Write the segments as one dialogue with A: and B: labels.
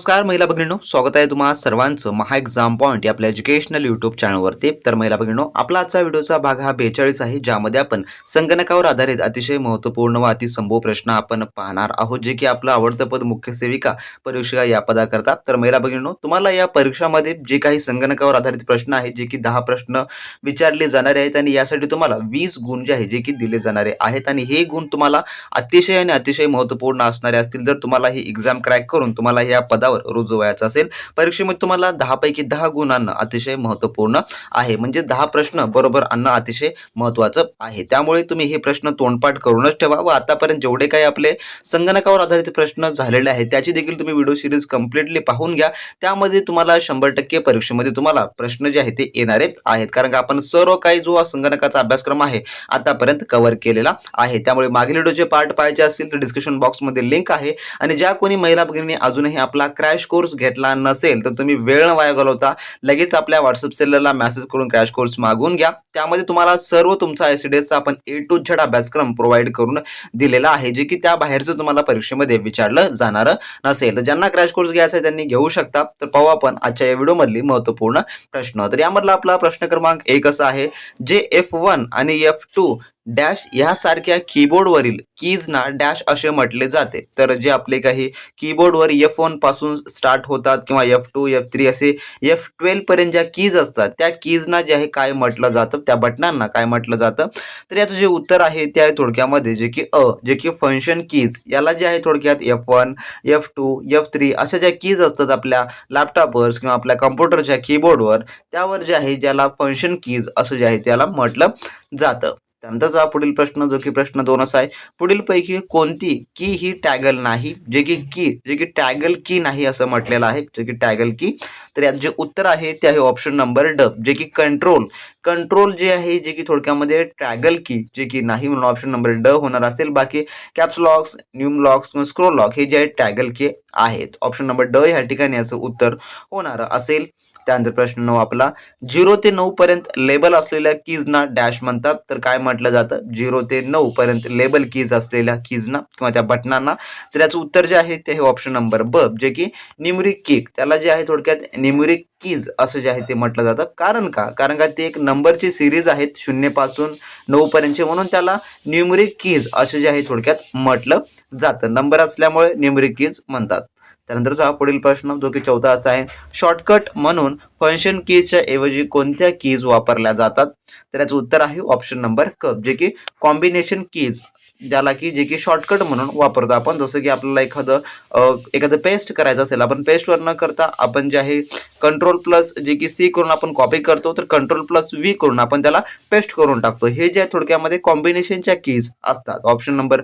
A: नमस्कार महिला भगिनीनो. स्वागत आहे तुम्हाला सर्वांचं महा एक्झाम पॉईंट या आपल्या एज्युकेशनल युट्यूब चॅनलवरती तर महिला भगिनीनो आपला आजचा व्हिडिओचा भाग हा बेचाळीस आहे ज्यामध्ये आपण संगणकावर आधारित अतिशय महत्त्वपूर्ण व अतिसंभव प्रश्न आपण पाहणार आहोत जे की आपलं आवडतं पद मुख्य सेविका परीक्षा या पदाकरता. तर महिला भगिनीनो तुम्हाला या परीक्षामध्ये जे काही संगणकावर आधारित प्रश्न आहेत जे की दहा प्रश्न विचारले जाणारे आहेत आणि यासाठी तुम्हाला वीस गुण जे आहे जे की दिले जाणारे आहेत आणि हे गुण तुम्हाला अतिशय आणि अतिशय महत्त्वपूर्ण असणारे असतील जर तुम्हाला ही एक्झाम क्रॅक करून तुम्हाला या पदा पदावर रुजू व्हायचं असेल. परीक्षेमध्ये तुम्हाला दहापैकी दहा गुण आणणं अतिशय महत्त्वपूर्ण आहे. म्हणजे दहा प्रश्न बरोबर आणणं अतिशय महत्त्वाचं आहे. त्यामुळे तुम्ही हे प्रश्न तोंडपाठ करूनच ठेवा व आतापर्यंत जेवढे काही आपले संगणकावर आधारित प्रश्न झालेले आहेत त्याची देखील तुम्ही व्हिडिओ सिरीज कम्प्लिटली पाहून घ्या. त्यामध्ये तुम्हाला शंभर टक्के परीक्षेमध्ये तुम्हाला प्रश्न जे आहेत ते येणारेच आहेत. कारण का आपण सर्व काही जो संगणकाचा अभ्यासक्रम आहे आतापर्यंत कव्हर केलेला आहे. त्यामुळे मागील व्हिडिओचे पार्ट पाहायचे असतील तर डिस्क्रिप्शन बॉक्समध्ये लिंक आहे. आणि ज्या कोणी महिला भगिनी अजूनही आपला क्रॅश कोर्स घेतला नसेल तर तुम्ही वेळ न वाया घालवता लगेच आपल्या व्हॉट्सअप सेलरला मेसेज करून क्रॅश कोर्स मागवून घ्या. त्यामध्ये तुम्हाला सर्व तुमचा एस डी एसचा आपण ए टू झेड अभ्यासक्रम प्रोव्हाइड करून दिलेला आहे जे की त्या बाहेरचं तुम्हाला परीक्षेमध्ये विचारलं जाणार नसेल. तर ज्यांना क्रॅश कोर्स घ्यायचा आहे त्यांनी घेऊ शकता. तर पाहू आपण आजच्या या व्हिडिओमधली महत्त्वपूर्ण प्रश्न. तर यामधला आपला प्रश्न क्रमांक एक असा आहे जे एफ वन आणि एफ टू डॅश यासारख्या कीबोर्डवरील कीजना डॅश असे म्हटले जाते. तर जे आपले काही कीबोर्डवर एफ वनपासून स्टार्ट होतात किंवा एफ टू एफ थ्री असे एफ ट्वेल्व पर्यंत ज्या कीज असतात त्या कीजना जे आहे काय म्हटलं जातं? त्या बटनांना काय म्हटलं जातं? तर याचं जे उत्तर आहे ते आहे थोडक्यामध्ये जे की अ जे की फंक्शन कीज याला जे आहे थोडक्यात F one F two F three अशा ज्या कीज असतात आपल्या लॅपटॉपवर किंवा आपल्या कम्प्युटरच्या कीबोर्डवर त्यावर जे आहे ज्याला फंक्शन कीज असं जे आहे त्याला म्हटलं जातं. त्यानंतरचा पुढील प्रश्न जो की प्रश्न दोन असा आहे. पुढील पैकी कोणती की ही टॅगल नाही जे की की जे की टॅगल की नाही असं म्हटलेलं आहे जे की टॅगल की. तर यात जे उत्तर आहे ते आहे ऑप्शन नंबर ड जे की कंट्रोल कंट्रोल जे आहे जे की थोडक्यामध्ये टॅगल की जे की नाही म्हणून ऑप्शन नंबर ड होणार असेल. बाकी कॅप्स लॉक्स न्यूम लॉक्स किंवा स्क्रोल लॉक हे जे आहे टॅगल की आहेत. ऑप्शन नंबर ड ह्या ठिकाणी याचं उत्तर होणार असेल. त्यानंतर प्रश्न नऊ आपला. झिरो ते नऊ पर्यंत लेबल असलेल्या कीजना डॅश म्हणतात. तर काय म्हटलं जातं? झिरो ते नऊ पर्यंत लेबल कीज असलेल्या कीजना किंवा त्या बटनांना तर याचं उत्तर जे आहे ते हे ऑप्शन नंबर ब जे की निमरिक किक. त्याला जे आहे थोडक्यात निमरिक कीज असं जे आहे ते म्हटलं जातं. कारण का? कारण का ते एक नंबरची सिरीज आहेत. शून्यपासून नऊ पर्यंतचे म्हणून त्याला न्यूमरिक कीज असं जे आहे थोडक्यात म्हटलं जातं. नंबर असल्यामुळे निमरिकीज कीज म्हणतात. त्यानंतरचा पुढील प्रश्न जो की चौथा असा आहे. शॉर्टकट म्हणून फंक्शन कीजच्या ऐवजी कोणत्या कीज वापरल्या जातात? तर याचं उत्तर आहे ऑप्शन नंबर क जे की कॉम्बिनेशन कीज. ज्याला की जे की शॉर्टकट म्हणून वापरतो. आपण जसं की आपल्याला एखादं एखादं पेस्ट करायचं असेल आपण पेस्टवर न करता आपण जे आहे कंट्रोल प्लस जे की सी करून आपण कॉपी करतो तर कंट्रोल प्लस व्ही करून आपण त्याला पेस्ट करून टाकतो. हे जे आहे थोडक्यामध्ये कॉम्बिनेशनच्या कीज असतात. ऑप्शन नंबर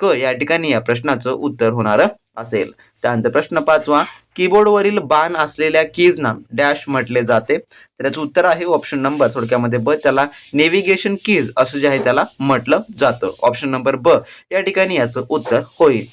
A: क या ठिकाणी या प्रश्नाचं उत्तर होणार असेल. त्यानंतर प्रश्न पाचवा कीबोर्डवरील बाण असलेल्या कीजना डॅश म्हटले जाते. तर याचं उत्तर आहे ऑप्शन नंबर थोडक्यामध्ये ब त्याला नेव्हिगेशन कीज असं जे आहे त्याला म्हटलं जातं. ऑप्शन नंबर ब. या ठिकाणी याचं उत्तर होईल.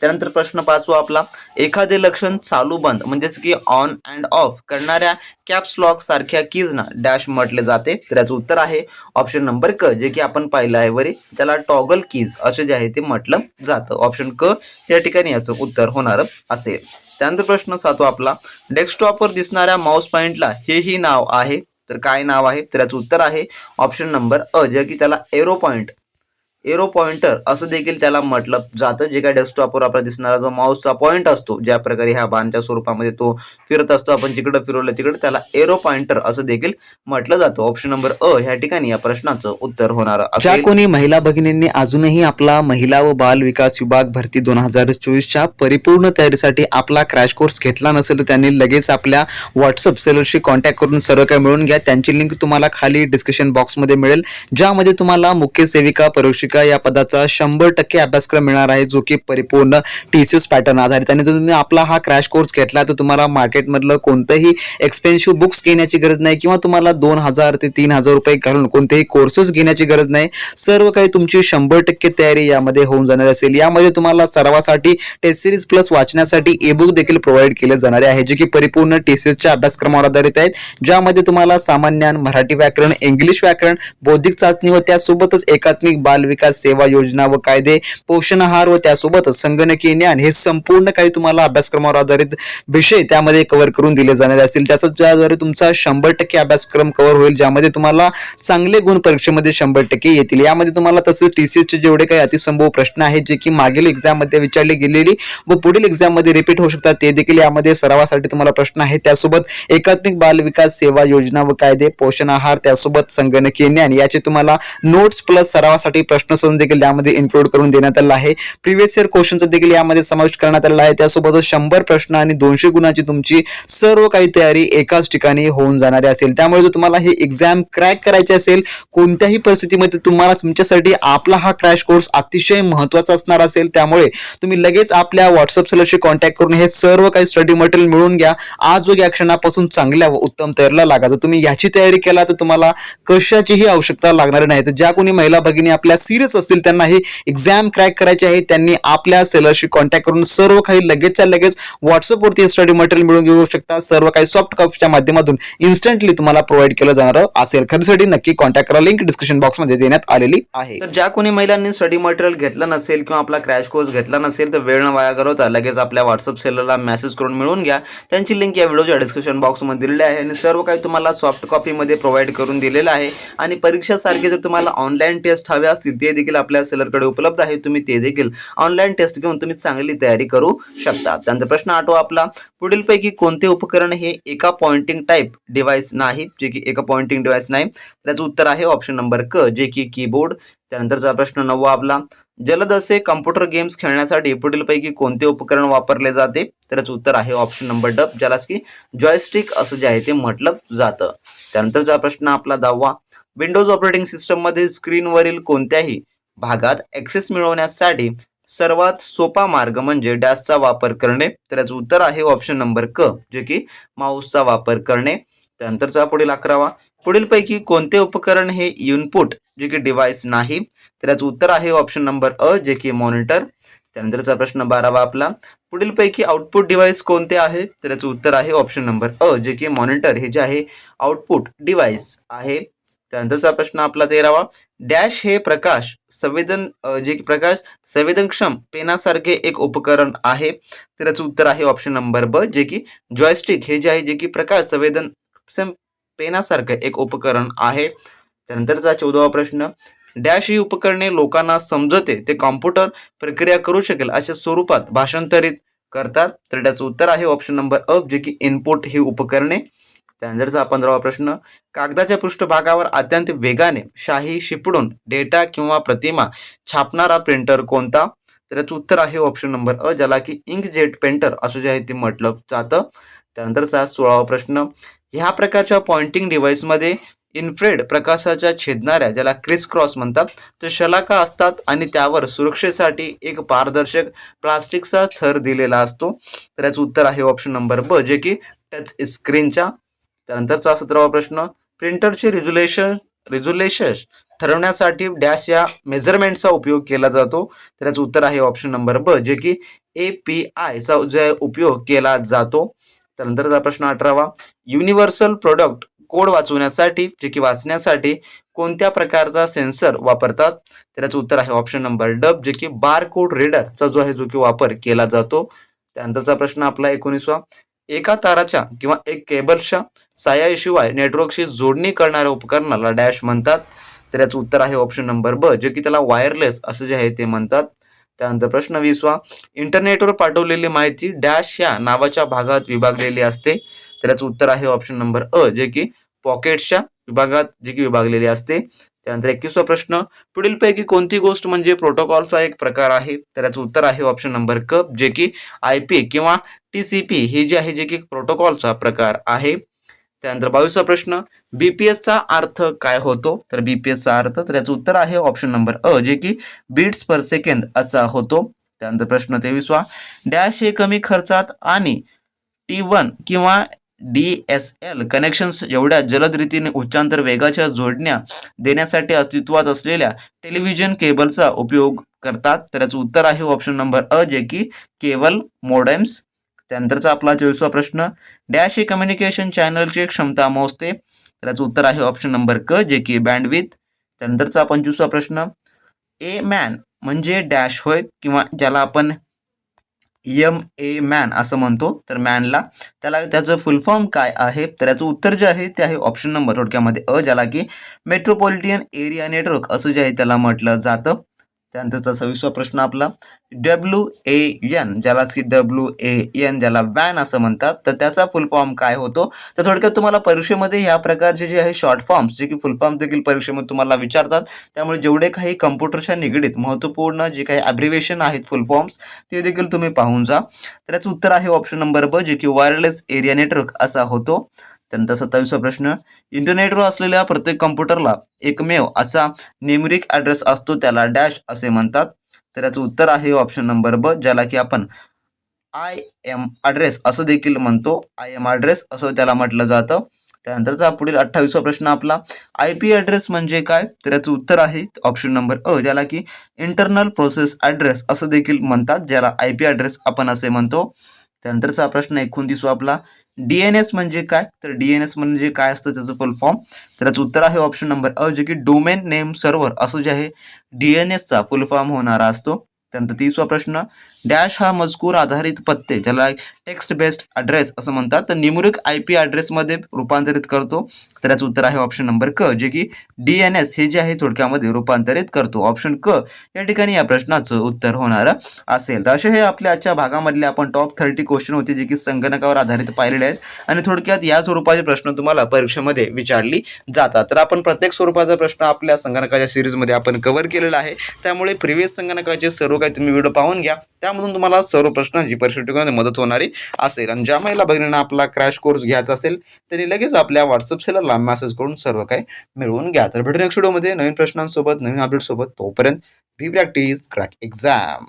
A: त्यानंतर प्रश्न पाचवा आपला. एखादे लक्षण चालू बंद म्हणजेच की ऑन अँड ऑफ करणाऱ्या कॅप्स लॉक सारख्या कीजना डॅश म्हटले जाते तर याचं उत्तर आहे ऑप्शन नंबर क जे की आपण पाहिलं आहे वरी. त्याला टॉगल कीज असे जे आहे ते म्हटलं जातं. ऑप्शन क या ठिकाणी याचं उत्तर होणार असेल. त्यानंतर प्रश्न सातवा आपला. डेस्कटॉपवर दिसणाऱ्या माऊस पॉईंटला हेही नाव आहे तर काय नाव आहे? तर याचं उत्तर आहे ऑप्शन नंबर अ जे की त्याला एरो पॉईंट एरो पॉइंटर असं देखील त्याला म्हटलं जातं. जे काय डेस्कटॉपवर आपला दिसणारा जो माऊसचा पॉईंट असतो ज्या प्रकारे ह्या बाणच्या स्वरूपामध्ये तो फिरत असतो आपण जिकडं फिरवलं तिकडं त्याला एरो पॉइंटर असं देखील म्हटलं जातं. ऑप्शन नंबर अ ह्या ठिकाणी या प्रश्नाचं उत्तर होणार
B: ज्या कोणी महिला भगिनींनी अजूनही आपला महिला व बाल विकास विभाग भरती दोन हजार चोवीसच्या परिपूर्ण तयारीसाठी आपला क्रॅश कोर्स घेतला नसेल तर त्यांनी लगेच आपल्या व्हॉट्सअप सेलरशी कॉन्टॅक्ट करून सर्व काही मिळून घ्या. त्यांची लिंक तुम्हाला खाली डिस्क्रिप्शन बॉक्समध्ये मिळेल. ज्यामध्ये तुम्हाला मुख्य सेविका परीक्षिका या पदाचा शंभर टक्के अभ्यासक्रम मिळणार आहे जो की परिपूर्ण टी सी एस पॅटर्न आधारित. आणि जर तुम्ही आपला हा क्रॅश कोर्स घेतला तर तुम्हाला मार्केटमधलं कोणतंही एक्सपेन्सिव्ह बुक्स घेण्याची गरज नाही किंवा तुम्हाला दोन हजार ते तीन हजार रुपये घालून कोणतेही कोर्सेस घेण्याची गरज नाही. सर्व काही तुमची शंभर टक्के तयारी यामध्ये होऊन जाणार असेल. यामध्ये तुम्हाला सर्वासाठी टेस्ट सिरीज प्लस वाचण्यासाठी ई बुक देखील प्रोव्हाइड केले जाणारे आहे जे की परिपूर्ण टीसीएसच्या अभ्यासक्रमावर आधारित आहेत. ज्यामध्ये तुम्हाला सामान्य मराठी व्याकरण इंग्लिश व्याकरण बौद्धिक चाचणी व त्यासोबतच एकात्मिक बाल विकास सेवा योजना व कायदे पोषण आहार व त्यासोबतच संगणकीय ज्ञान हे संपूर्ण काही तुम्हाला अभ्यासक्रमावर आधारित विषय त्यामध्ये कव्हर करून दिले जाणार असतील. त्याचा ज्याद्वारे तुमचा शंभर टक्के अभ्यासक्रम कव्हर होईल ज्यामध्ये तुम्हाला चांगले गुण परीक्षेमध्ये शंभर टक्के येतील. यामध्ये तुम्हाला तसेच टीसीएसचे जेवढे काही अतिसंभव प्रश्न आहेत जे की मागील एक्झाममध्ये विचारले गेलेली व पुढील एक्झाममध्ये रिपीट होऊ शकतात ते देखील यामध्ये सरावासाठी तुम्हाला प्रश्न आहेत. त्यासोबत एकात्मिक बाल विकास सेवा योजना व कायदे पोषण आहार त्यासोबत संगणकीय ज्ञान याचे तुम्हाला नोट्स प्लस सरावासाठी प्रश्न संच देखील यामध्ये इन्क्लूड करून देण्यात आला आहे. प्रिव्हियस इयर क्वेश्चनचा देखील यामध्ये समाविष्ट करण्यात आलेला आहे. त्यासोबतच शंभर प्रश्न आणि दोनशे गुणाची तुमची सर्व काही तयारी एकाच ठिकाणी होऊन जाणारी असेल. त्यामुळे जर तुम्हाला हे एक्झाम क्रॅक करायची असेल कोणत्याही परिस्थितीमध्ये तुम्हाला तुमच्यासाठी आपला हा क्रॅश कोर्स अतिशय महत्त्वाचा असणार असेल. त्यामुळे तुम्ही लगेच आपल्या व्हॉट्सअप सेलरशी कॉन्टॅक्ट करून हे सर्व काही स्टडी मटेरियल मिळून घ्या. आज व या क्षणापासून चांगल्या व उत्तम तयारीला लागा. जर तुम्ही याची तयारी केला तर तुम्हाला कशाचीही आवश्यकता लागणार नाही. तर ज्या कोणी महिला भगिनी आपल्या सी सिरियस असतील त्यांना हे एक्झाम क्रॅक करायचे आहे त्यांनी आपल्या सेलरशी कॉन्टॅक्ट करून सर्व काही लगेचच्या लगेच व्हॉट्सअपवरती स्टडी मटेरियल मिळवून घेऊ शकता. सर्व काही सॉफ्ट कॉपीच्या माध्यमातून इन्स्टंटली तुम्हाला प्रोव्हाइड केलं जाणार असेल. खरेदीसाठी नक्की कॉन्टॅक्ट करा. लिंक डिस्क्रिप्शन बॉक्समध्ये देण्यात आलेली आहे.
A: तर ज्या कोणी महिलांनी स्टडी मटेरियल घेतलं नसेल किंवा आपला क्रॅश कोर्स घेतला नसेल तर वेळ न वाया घालवता लगेच आपल्या व्हॉट्सअप सेलरला मेसेज करून मिळवून घ्या. त्यांची लिंक या व्हिडिओच्या डिस्क्रिप्शन बॉक्समध्ये दिलेली आहे आणि सर्व काही तुम्हाला सॉफ्ट कॉपीमध्ये प्रोव्हाइड करून दिलेलं आहे. आणि परीक्षासारखे जर तुम्हाला ऑनलाईन टेस्ट हवे असतील ते देखील आपल्या सेलरकडे उपलब्ध आहे तुम्ही ते देखील ऑनलाईन टेस्ट घेऊन तुम्ही चांगली तयारी करू शकता. त्यानंतर प्रश्न आठवा आपला पुढीलपैकी कोणते उपकरण हे एका पॉइंटिंग टाईप डिव्हाइस नाही जे की एका पॉइंटिंग डिव्हाइस नाही? त्याचं उत्तर आहे ऑप्शन नंबर क जे की कीबोर्ड त्यानंतरचा प्रश्न नववा आपला जलद असे कम्प्युटर गेम्स खेळण्यासाठी पुढीलपैकी कोणते उपकरण वापरले जाते? त्याचं उत्तर आहे ऑप्शन नंबर ड ज्याला की जॉयस्टिक असं जे आहे ते म्हटलं जातं. त्यानंतरचा प्रश्न आपला दहावा विंडोज ऑपरेटिंग सिस्टममध्ये स्क्रीनवरील कोणत्याही भागात ॲक्सेस मिळवण्यासाठी सर्वात सोपा मार्ग म्हणजे डॅशचा वापर करणे. तर याचं उत्तर आहे ऑप्शन नंबर क जे की माऊसचा वापर करणे. त्यानंतरचा पुढील अकरावा. पुढीलपैकी कोणते उपकरण हे इनपुट जे की डिव्हाइस नाही? तर याचं उत्तर आहे ऑप्शन नंबर अ जे की मॉनिटर त्यानंतरचा प्रश्न बारावा आपला. पुढीलपैकी आउटपुट डिव्हाइस कोणते आहे? तर याचं उत्तर आहे ऑप्शन नंबर अ जे की मॉनिटर हे जे आहे आउटपुट डिव्हाइस आहे. त्यानंतरचा प्रश्न आपला तेरावा डॅश हे प्रकाश संवेदन जे की प्रकाश संवेदनक्षम पेनासारखे एक उपकरण आहे. त्याचं उत्तर आहे ऑप्शन नंबर ब जे की जॉयस्टिक हे जे आहे जे की प्रकाश संवेदनक्षम पेनासारखं एक उपकरण आहे. त्यानंतरचा चौदावा प्रश्न डॅश ही उपकरणे लोकांना समजते ते कॉम्प्युटर प्रक्रिया करू शकेल अशा स्वरूपात भाषांतरित करतात. तर त्याचं उत्तर आहे ऑप्शन नंबर अ जे की इनपुट ही उपकरणे. त्यानंतरचा पंधरावा प्रश्न कागदाच्या पृष्ठभागावर अत्यंत वेगाने शाही शिपडून डेटा किंवा प्रतिमा छापणारा प्रिंटर कोणता? तर याचं उत्तर आहे ऑप्शन नंबर अ ज्याला की इंकजेट पेंटर असं जे आहे ते म्हटलं जातं. त्यानंतरचा सोळावा प्रश्न ह्या प्रकारच्या पॉइंटिंग डिव्हाइसमध्ये इन्फ्रेड प्रकाशाच्या छेदणाऱ्या ज्याला क्रिस क्रॉस म्हणतात तर शलाका असतात आणि त्यावर सुरक्षेसाठी एक पारदर्शक प्लास्टिकचा थर दिलेला असतो. तर याचं उत्तर आहे ऑप्शन नंबर ब जे की टच स्क्रीनच्या त्यानंतरचा सतरावा प्रश्न प्रिंटरचे रिझोल्युशन रिझोल्युशन ठरवण्यासाठी डॅश या मेजरमेंटचा उपयोग केला जातो. तर याचं उत्तर आहे ऑप्शन नंबर ब जे की ए पी आयचा जे उपयोग केला जातो. त्यानंतरचा प्रश्न अठरावा युनिव्हर्सल प्रोडक्ट कोड वाचवण्यासाठी जे की वाचण्यासाठी कोणत्या प्रकारचा सेन्सर वापरतात? तर याचं उत्तर आहे ऑप्शन नंबर डब जे की बार कोड रीडरचा जो आहे जो की वापर केला जातो. त्यानंतरचा प्रश्न आपला एकोणीसवा एका ताराच्या किंवा एक केबलच्या साह्याशिवाय नेटवर्कशी जोडणी करणाऱ्या उपकरणाला डॅश म्हणतात. तर याचं उत्तर आहे ऑप्शन नंबर ब जे की त्याला वायरलेस असं जे आहे ते म्हणतात. त्यानंतर प्रश्न वीसवा इंटरनेटवर पाठवलेली माहिती डॅश या नावाच्या भागात विभागलेली असते. तर याचं उत्तर आहे ऑप्शन नंबर अ जे की पॉकेट्सच्या विभागात जे की विभागलेली असते. त्यानंतर एकवीसवा प्रश्न पुढीलपैकी कोणती गोष्ट म्हणजे प्रोटोकॉलचा एक प्रकार आहे? तर याचं उत्तर आहे ऑप्शन नंबर क जे की आय पी किंवा टी सी पी हे जे आहे जे की प्रोटोकॉलचा प्रकार आहे. त्यानंतर बावीसवा प्रश्न बीपीएसचा अर्थ काय होतो? तर बीपीएसचा अर्थ तर याचं उत्तर आहे ऑप्शन नंबर अ जे की बीट्स पर सेकंद असा होतो. त्यानंतर प्रश्न तेवीसवा डॅश हे कमी खर्चात आणि टी वन किंवा डी एस एल कनेक्शन्स एवढ्या जलद रीतीने उच्चांतर वेगाच्या जोडण्या देण्यासाठी अस्तित्वात असलेल्या टेलिव्हिजन केबलचा उपयोग करतात. तर याचं उत्तर आहे ऑप्शन नंबर अ जे की केबल मोडेम्स. त्यानंतरचा आपला चोवीसवा प्रश्न डॅश हे कम्युनिकेशन चॅनलची क्षमता मोजते. तर याचं उत्तर आहे ऑप्शन नंबर क जे की बँडविथ त्यानंतरचा पंचवीसवा प्रश्न ए मॅन म्हणजे डॅश होय किंवा ज्याला आपण यम ए मॅन असं म्हणतो. तर मॅनला त्याला त्याचं फुल फॉर्म काय आहे? तर याचं उत्तर जे आहे ते आहे ऑप्शन नंबर थोडक्यामध्ये अ ज्याला की मेट्रोपॉलिटियन एरिया नेटवर्क असं जे आहे त्याला म्हटलं जातं. त्यानंतरचा सव्वीसवा प्रश्न आपला डब्ल्यू ए एन ज्यालाच की डब्ल्यू ए एन ज्याला वॅन असं म्हणतात तर त्याचा फुल फॉर्म काय होतो? तर थोडक्यात तुम्हाला परीक्षेमध्ये ह्या प्रकारचे जे आहे शॉर्ट फॉर्म्स जे की फुल फॉर्म देखील परीक्षेमध्ये तुम्हाला विचारतात त्यामुळे जेवढे काही कम्प्युटरच्या निगडीत महत्त्वपूर्ण जे काही ॲब्रिवेशन आहेत फुल फॉर्म्स ते देखील तुम्ही पाहून जा. तर याचं उत्तर आहे ऑप्शन नंबर ब जे की वायरलेस एरिया नेटवर्क असा होतो. त्यानंतर सत्तावीसवा प्रश्न इंटरनेटवर असलेल्या प्रत्येक कम्प्युटरला एकमेव असा नेमरिक ॲड्रेस असतो त्याला डॅश असे म्हणतात. तर याचं उत्तर आहे ऑप्शन नंबर ब ज्याला की आपण आय एम ॲड्रेस असं देखील म्हणतो. आय एम ॲड्रेस असं त्याला म्हटलं जातं. त्यानंतरचा पुढील अठ्ठावीसवा प्रश्न आपला आय पी ॲड्रेस म्हणजे काय? तर याचं उत्तर आहे ऑप्शन नंबर अ ज्याला की इंटरनल प्रोसेस ॲड्रेस असं देखील म्हणतात ज्याला आय पी ॲड्रेस आपण असे म्हणतो. त्यानंतरचा प्रश्न एकोणतीसवा आपला डीएनएस म्हणजे काय? तर डीएनएस म्हणजे काय असतं त्याचं फुल फॉर्म तर त्याचं उत्तर आहे ऑप्शन नंबर अ जे की डोमेन नेम सर्व्हर असं जे आहे डीएनएसचा फुल फॉर्म होणारा असतो. त्यानंतर तिसरा प्रश्न डॅश हा मजकूर आधारित पत्ते ज्याला टेक्स्ट बेस्ड ॲड्रेस असं म्हणतात. तर निमुरिक आय पी ॲड्रेसमध्ये रूपांतरित करतो. तर याचं उत्तर आहे ऑप्शन नंबर क जे की डी एन एस हे जे आहे थोडक्यामध्ये रूपांतरित करतो. ऑप्शन क या ठिकाणी या प्रश्नाचं उत्तर होणार असेल. तर असे हे आपल्या आजच्या भागामधले आपण टॉप थर्टी क्वेश्चन होते जे की संगणकावर आधारित पाहिलेले आहेत. आणि थोडक्यात या स्वरूपाचे प्रश्न तुम्हाला परीक्षेमध्ये विचारली जातात. तर आपण प्रत्येक स्वरूपाचा प्रश्न आपल्या संगणकाच्या सिरीजमध्ये आपण कव्हर केलेला आहे. त्यामुळे प्रिव्हियस संगणकाचे सर्व काही तुम्ही व्हिडिओ पाहून घ्या. त्यामधून तुम्हाला सर्व प्रश्नांची परीक्षा टिकवण्यात मदत होणारी असेल. आणि ज्या महिला भगिनींना आपला क्रॅश कोर्स घ्यायचा असेल त्यांनी लगेच आपल्या व्हॉट्सअप सेलरला मेसेज करून सर्व काही मिळवून घ्या. तर भेटू नेक्स्ट व्हिडिओमध्ये नवीन प्रश्नांसोबत नवीन अपडेटसोबत तोपर्यंत बी प्रॅक्टिस क्रॅक एक्झाम